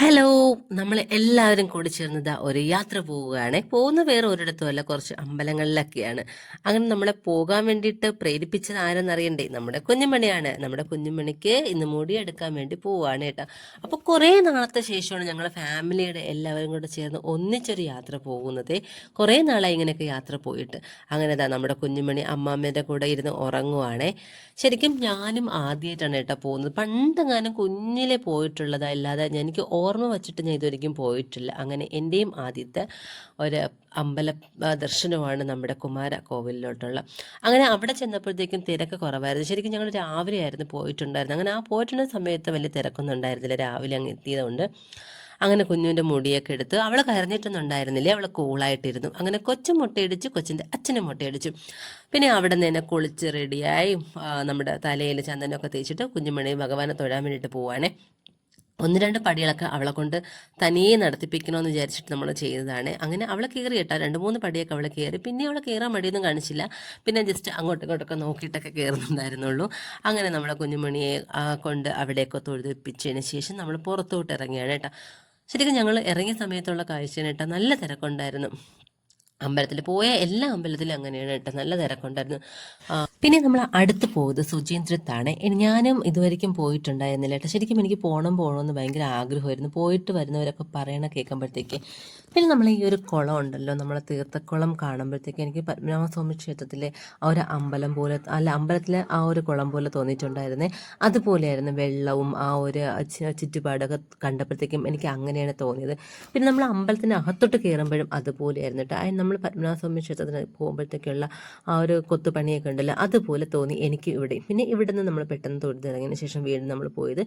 Hello നമ്മൾ എല്ലാവരും കൂടി ചേർന്നത് ഒരു യാത്ര പോവുകയാണ്. പോകുന്ന വേറെ ഒരിടത്തുമല്ല കുറച്ച് അമ്പലങ്ങളിലൊക്കെയാണ്. അങ്ങനെ നമ്മളെ പോകാൻ വേണ്ടിയിട്ട് പ്രേരിപ്പിച്ചത് ആരെന്നറിയണ്ടേ നമ്മുടെ കുഞ്ഞുമണിയാണ്. നമ്മുടെ കുഞ്ഞുമണിക്ക് ഇന്ന് മുടി എടുക്കാൻ വേണ്ടി പോവുകയാണ് കേട്ടോ. അപ്പോൾ കുറേ നാളത്തെ ശേഷമാണ് ഞങ്ങൾ ഫാമിലിയുടെ എല്ലാവരും കൂടെ ചേർന്ന് ഒന്നിച്ചൊരു യാത്ര പോകുന്നത്. കുറേ നാളായി ഇങ്ങനെയൊക്കെ യാത്ര പോയിട്ട്. അങ്ങനെ ഇതാ നമ്മുടെ കുഞ്ഞുമണി അമ്മാമ്മേന്റെ കൂടെ ഇരുന്ന് ഉറങ്ങുവാണേ. ശരിക്കും ഞാനും ആദ്യമായിട്ടാണ് കേട്ടോ പോകുന്നത്. പണ്ടെങ്ങാനും കുഞ്ഞിലെ പോയിട്ടുള്ളതാ അല്ലാതെ എനിക്ക് ഓർമ്മ വച്ചിട്ട് ഞാൻ ഇതുവരെയും പോയിട്ടില്ല. അങ്ങനെ എന്റെയും ആദ്യത്തെ ഒരു അമ്പല ദർശനമാണ് നമ്മുടെ കുമാര കോവിലിലോട്ടുള്ള. അങ്ങനെ അവിടെ ചെന്നപ്പോഴത്തേക്കും തിരക്ക് കുറവായിരുന്നു. ശരിക്കും ഞങ്ങൾ രാവിലെ ആയിരുന്നു പോയിട്ടുണ്ടായിരുന്നു അങ്ങനെ ആ പോയിട്ടുള്ള സമയത്ത് വലിയ തിരക്കൊന്നും ഉണ്ടായിരുന്നില്ല. രാവിലെ അങ്ങ് എത്തിയതുകൊണ്ട് അങ്ങനെ കുഞ്ഞുവിന്റെ മുടിയൊക്കെ എടുത്ത് അവൾ കരഞ്ഞിട്ടൊന്നും ഉണ്ടായിരുന്നില്ല. അവൾ കൂളായിട്ടിരുന്നു. അങ്ങനെ കൊച്ചു മുട്ടയടിച്ച് കൊച്ചിന്റെ അച്ഛനും മുട്ടയടിച്ചു. പിന്നെ അവിടെ നിന്ന് തന്നെ കുളിച്ച് റെഡിയായി നമ്മുടെ തലയിൽ ചന്ദനമൊക്കെ തേച്ചിട്ട് കുഞ്ഞുമണി ഭഗവാനെ തൊഴാൻ വേണ്ടിയിട്ട് പോവാണേ. ഒന്ന് രണ്ട് പടികളൊക്കെ അവളെ കൊണ്ട് തനിയെ നടത്തിപ്പിക്കണമെന്ന് വിചാരിച്ചിട്ട് നമ്മൾ ചെയ്തതാണ്. അങ്ങനെ അവളെ കയറി കേട്ടോ. രണ്ട് മൂന്ന് പടിയൊക്കെ അവളെ കയറി പിന്നെ അവളെ കയറാൻ മടിയൊന്നും കാണിച്ചില്ല. പിന്നെ ജസ്റ്റ് അങ്ങോട്ടും ഇങ്ങോട്ടൊക്കെ നോക്കിയിട്ടൊക്കെ കയറുന്നുണ്ടായിരുന്നുള്ളൂ അങ്ങനെ നമ്മളെ കുഞ്ഞുമണിയെ കൊണ്ട് അവിടെയൊക്കെ തൊഴുതിപ്പിച്ചതിന് ശേഷം നമ്മൾ പുറത്തോട്ട് ഇറങ്ങിയാണ് കേട്ടോ. ശരിക്കും ഞങ്ങൾ ഇറങ്ങിയ സമയത്തുള്ള കാഴ്ചയാണ് കേട്ടോ. നല്ല തിരക്കുണ്ടായിരുന്നു. അമ്പലത്തിൽ പോയ എല്ലാ അമ്പലത്തിലും അങ്ങനെയാണ് കേട്ടോ. നല്ല തിരക്കുണ്ടായിരുന്നു. പിന്നെ നമ്മൾ അടുത്ത് പോകുന്നത് സുചീന്ദ്രത്താണ് ഞാനും ഇതുവരെയ്ക്കും പോയിട്ടുണ്ടായിരുന്നില്ല കേട്ടോ. ശരിക്കും എനിക്ക് പോകണം പോകണമെന്ന് ഭയങ്കര ആഗ്രഹമായിരുന്നു. പോയിട്ട് വരുന്നവരൊക്കെ പറയണ കേൾക്കുമ്പോഴത്തേക്ക് പിന്നെ നമ്മൾ ഈ ഒരു കുളം ഉണ്ടല്ലോ നമ്മളെ തീർത്ഥക്കുളം കാണുമ്പോഴത്തേക്ക് എനിക്ക് പത്മനാഭസ്വാമി ക്ഷേത്രത്തിലെ ആ ഒരു അമ്പലം പോലെ അല്ല അമ്പലത്തിലെ ആ ഒരു കുളം പോലെ തോന്നിയിട്ടുണ്ടായിരുന്നേ. അതുപോലെയായിരുന്നു വെള്ളവും ആ ഒരു ചുറ്റുപാടൊക്കെ കണ്ടപ്പോഴത്തേക്കും എനിക്ക് അങ്ങനെയാണ് തോന്നിയത്. പിന്നെ നമ്മൾ അമ്പലത്തിന് അകത്തോട്ട് കയറുമ്പോഴും അതുപോലെയായിരുന്നു കേട്ടോ. നമ്മൾ പത്മനാഭസ്വാമി ക്ഷേത്രത്തിന് പോകുമ്പോഴത്തേക്കുള്ള ആ ഒരു കൊത്തുപണിയൊക്കെ ഉണ്ടല്ലോ അതുപോലെ തോന്നി എനിക്ക് ഇവിടെ പിന്നെ ഇവിടെ നിന്ന് നമ്മൾ പെട്ടെന്ന് തൊഴുതിറങ്ങിയതിന് ശേഷം വീണ്ടും നമ്മൾ പോയത്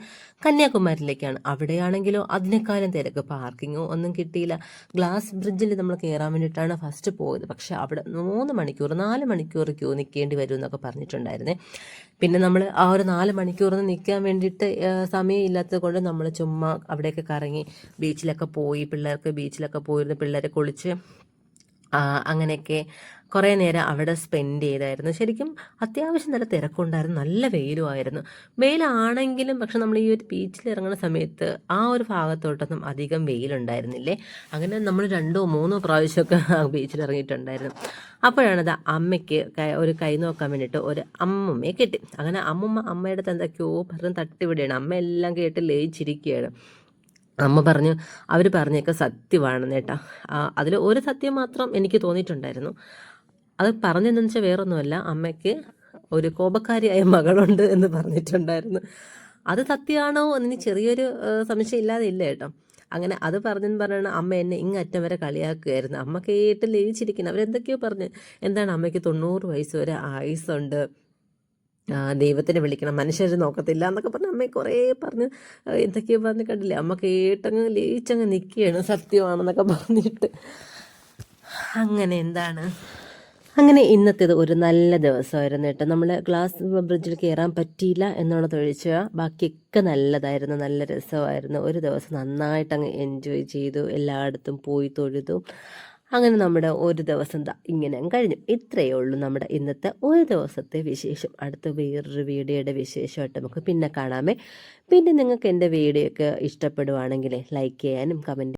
കന്യാകുമാരിയിലേക്കാണ്. അവിടെയാണെങ്കിലോ അതിനേക്കാളും തിരക്ക്. പാർക്കിങ്ങോ ഒന്നും കിട്ടിയില്ല. ഗ്ലാസ് ബ്രിഡ്ജിൽ നമ്മൾ കയറാൻ വേണ്ടിയിട്ടാണ് ഫസ്റ്റ് പോയത്. പക്ഷേ അവിടെ മൂന്ന് മണിക്കൂർ നാല് മണിക്കൂർ ക്യൂ നിൽക്കേണ്ടി വരും എന്നൊക്കെ പറഞ്ഞിട്ടുണ്ടായിരുന്നേ. പിന്നെ നമ്മൾ ആ ഒരു നാല് മണിക്കൂറിന് നിൽക്കാൻ വേണ്ടിയിട്ട് സമയം ഇല്ലാത്തത് കൊണ്ട് നമ്മൾ ചുമ്മാ അവിടെയൊക്കെ കറങ്ങി ബീച്ചിലൊക്കെ പോയി പിള്ളേർക്ക് ബീച്ചിലൊക്കെ പോയിരുന്ന് പിള്ളേരെ കുളിച്ച് അങ്ങനെയൊക്കെ കുറേ നേരം അവിടെ സ്പെൻഡ് ചെയ്തായിരുന്നു. ശരിക്കും അത്യാവശ്യം നല്ല തിരക്കുണ്ടായിരുന്നു നല്ല വെയിലുമായിരുന്നു വെയിലാണെങ്കിലും പക്ഷെ നമ്മൾ ഈ ഒരു ബീച്ചിൽ ഇറങ്ങുന്ന സമയത്ത് ആ ഒരു ഭാഗത്തോട്ടൊന്നും അധികം വെയിലുണ്ടായിരുന്നില്ലേ? അങ്ങനെ നമ്മൾ രണ്ടോ മൂന്നോ പ്രാവശ്യമൊക്കെ ബീച്ചിൽ ഇറങ്ങിയിട്ടുണ്ടായിരുന്നു. അപ്പോഴാണത് അമ്മയ്ക്ക് ഒരു കൈ നോക്കാൻ വേണ്ടിയിട്ട് ഒരു അമ്മമ്മയെ കിട്ടി. അങ്ങനെ അമ്മമ്മ അമ്മയുടെ എന്തൊക്കെയോ പറഞ്ഞ് തട്ടിവിടുകയാണ്. അമ്മ എല്ലാം കേട്ട് ലയിച്ചിരിക്കുകയാണ്. അമ്മ പറഞ്ഞു അവർ പറഞ്ഞൊക്കെ സത്യമാണെന്ന് കേട്ടാ അതിൽ ഒരു സത്യം മാത്രം എനിക്ക് തോന്നിയിട്ടുണ്ടായിരുന്നു. അത് പറഞ്ഞതെന്ന് വെച്ചാൽ വേറൊന്നുമല്ല അമ്മയ്ക്ക് ഒരു കോപക്കാരിയായ മകളുണ്ട് എന്ന് പറഞ്ഞിട്ടുണ്ടായിരുന്നു. അത് സത്യമാണോ എന്ന് ചെറിയൊരു സംശയം ഇല്ലാതെ ഇല്ല കേട്ടോ അങ്ങനെ അത് പറഞ്ഞെന്ന് പറയണ അമ്മ എന്നെ ഇങ്ങറ്റം വരെ കളിയാക്കുകയായിരുന്നു. അമ്മ കേട്ട് ലയിച്ചിരിക്കുന്നു. അവരെന്തൊക്കെയോ പറഞ്ഞ് എന്താണ് അമ്മയ്ക്ക് തൊണ്ണൂറ് വയസ്സ് വരെ ആയുസ്സുണ്ട്? ആ, ദൈവത്തിനെ വിളിക്കണം മനുഷ്യർ നോക്കത്തില്ല എന്നൊക്കെ പറഞ്ഞ് അമ്മയെ കുറേ പറഞ്ഞ് എന്തൊക്കെയോ പറഞ്ഞ് കണ്ടില്ലേ? അമ്മ കേട്ടങ്ങ് ലയിച്ചങ്ങ് നിൽക്കുകയാണ് സത്യമാണെന്നൊക്കെ പറഞ്ഞിട്ട്. അങ്ങനെ എന്താണ്? അങ്ങനെ ഇന്നത്തേത് ഒരു നല്ല ദിവസമായിരുന്നു കേട്ടോ. നമ്മൾ ഗ്ലാസ് ബ്രിഡ്ജിൽ കയറാൻ പറ്റിയില്ല എന്നുള്ളത് ഒഴിച്ച് ബാക്കിയൊക്കെ നല്ലതായിരുന്നു നല്ല രസമായിരുന്നു. ഒരു ദിവസം നന്നായിട്ട് അങ്ങ് എൻജോയ് ചെയ്തു എല്ലായിടത്തും പോയി തൊഴുതു. അങ്ങനെ നമ്മുടെ ഒരു ദിവസം ദാ ഇങ്ങനെ കഴിഞ്ഞു. ഇത്രയേ ഉള്ളൂ നമ്മുടെ ഇന്നത്തെ ഒരു ദിവസത്തെ വിശേഷം. അടുത്ത വേറൊരു വീഡിയോയുടെ വിശേഷമായിട്ട് നമുക്ക് പിന്നെ കാണാമേ. പിന്നെ നിങ്ങൾക്ക് എന്റെ വീഡിയോ ഒക്കെ ഇഷ്ടപ്പെടുവാണെങ്കിൽ ലൈക്ക് ചെയ്യാനും കമന്റ്